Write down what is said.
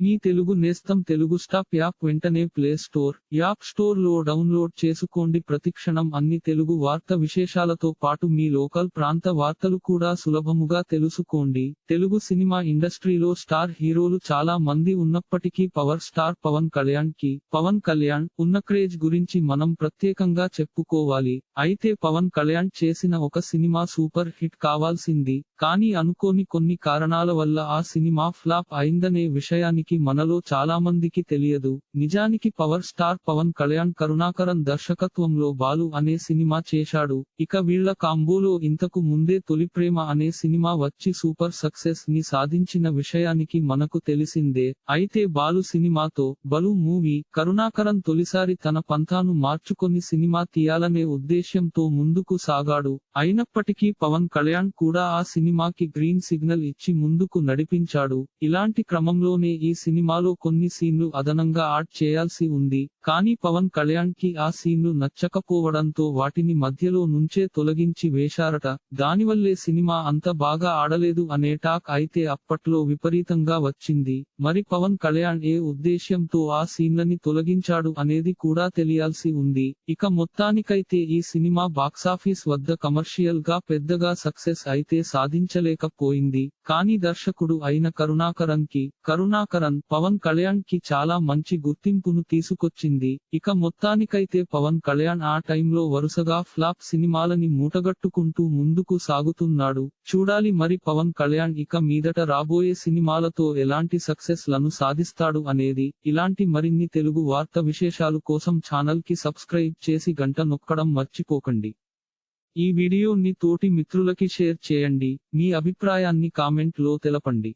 మీ తెలుగు నేస్తం Telugu stop app వెంటనే play store app స్టోర్లో డౌన్లోడ్ చేసుకోండి. ప్రతిక్షణం అన్ని తెలుగు వార్త విశేషాలతో పాటు మీ లోకల్ ప్రాంత వార్తలు కూడా సులభముగా తెలుసుకోండి. తెలుగు సినిమా ఇండస్ట్రీలో స్టార్ హీరోలు చాలా మంది ఉన్నప్పటికీ పవర్ స్టార్ పవన్ కళ్యాణ్కి పవన్ కళ్యాణ్ ఉన్న క్రేజ్ గురించి మనం ప్రత్యేకంగా చెప్పుకోవాలి. అయితే పవన్ కళ్యాణ్ చేసిన ఒక సినిమా సూపర్ హిట్ కావాల్సింది. కానీ అనుకోని కొన్ని కారణాల వల్ల ఆ సినిమా ఫ్లాప్ అయిందనే విషయానికి మనలో చాలా మందికి తెలియదు. నిజానికి పవర్ స్టార్ పవన్ కళ్యాణ్ కరుణాకరన్ దర్శకత్వంలో బాలు అనే సినిమా చేశాడు. ఇక వీళ్ళ కాంబోలో ఇంతకు ముందే తొలి ప్రేమ అనే సినిమా వచ్చి సూపర్ సక్సెస్ని సాధించిన విషయానికి మనకు తెలిసిందే. అయితే బాలు సినిమాతో బలు మూవీ కరుణాకరన్ తొలిసారి తన పంథాను మార్చుకొని సినిమా తీయాలనే ఉద్దేశ్యంతో ముందుకు సాగాడు. అయినప్పటికీ పవన్ కళ్యాణ్ కూడా ఆ సినిమాకి గ్రీన్ సిగ్నల్ ఇచ్చి ముందుకు నడిపించాడు. ఇలాంటి క్రమంలోనే ఈ సినిమాలో కొన్ని సీన్లు అదనంగా ఆడ్ చేయాల్సి ఉంది. కానీ పవన్ కళ్యాణ్కి ఆ సీన్లు నచ్చకపోవడంతో వాటిని మధ్యలో నుంచే తొలగించి వేశారట. దానివల్లే సినిమా అంత బాగా ఆడలేదు అనే టాక్ అయితే అప్పట్లో విపరీతంగా వచ్చింది. మరి పవన్ కళ్యాణ్ ఏ ఉద్దేశ్యంతో ఆ సీన్లని తొలగించాడు అనేది కూడా తెలియాల్సి ఉంది. ఇక మొత్తానికైతే ఈ సినిమా బాక్సాఫీస్ వద్ద కమర్షియల్గా పెద్దగా సక్సెస్ అయితే సాధించలేకపోయింది. కానీ దర్శకుడు అయిన కరుణాకరన్కి కరుణాకరన్ పవన్ కళ్యాణ్కి చాలా మంచి గుర్తింపును తీసుకొచ్చింది. ఇక మొత్తానికైతే పవన్ కళ్యాణ్ ఆ టైంలో వరుసగా ఫ్లాప్ సినిమాలని మూటగట్టుకుంటూ ముందుకు సాగుతున్నాడు. చూడాలి మరి పవన్ కళ్యాణ్ ఇక మీదట రాబోయే సినిమాలతో ఎలాంటి సక్సెస్లను సాధిస్తాడు అనేది. ఇలాంటి మరిన్ని తెలుగు వార్త విశేషాలు కోసం ఛానల్కి సబ్స్క్రైబ్ చేసి గంట నొక్కడం మర్చిపోకండి. ఈ వీడియోని తోటి మిత్రులకి షేర్ చేయండి. మీ అభిప్రాయాన్ని కామెంట్లో తెలపండి.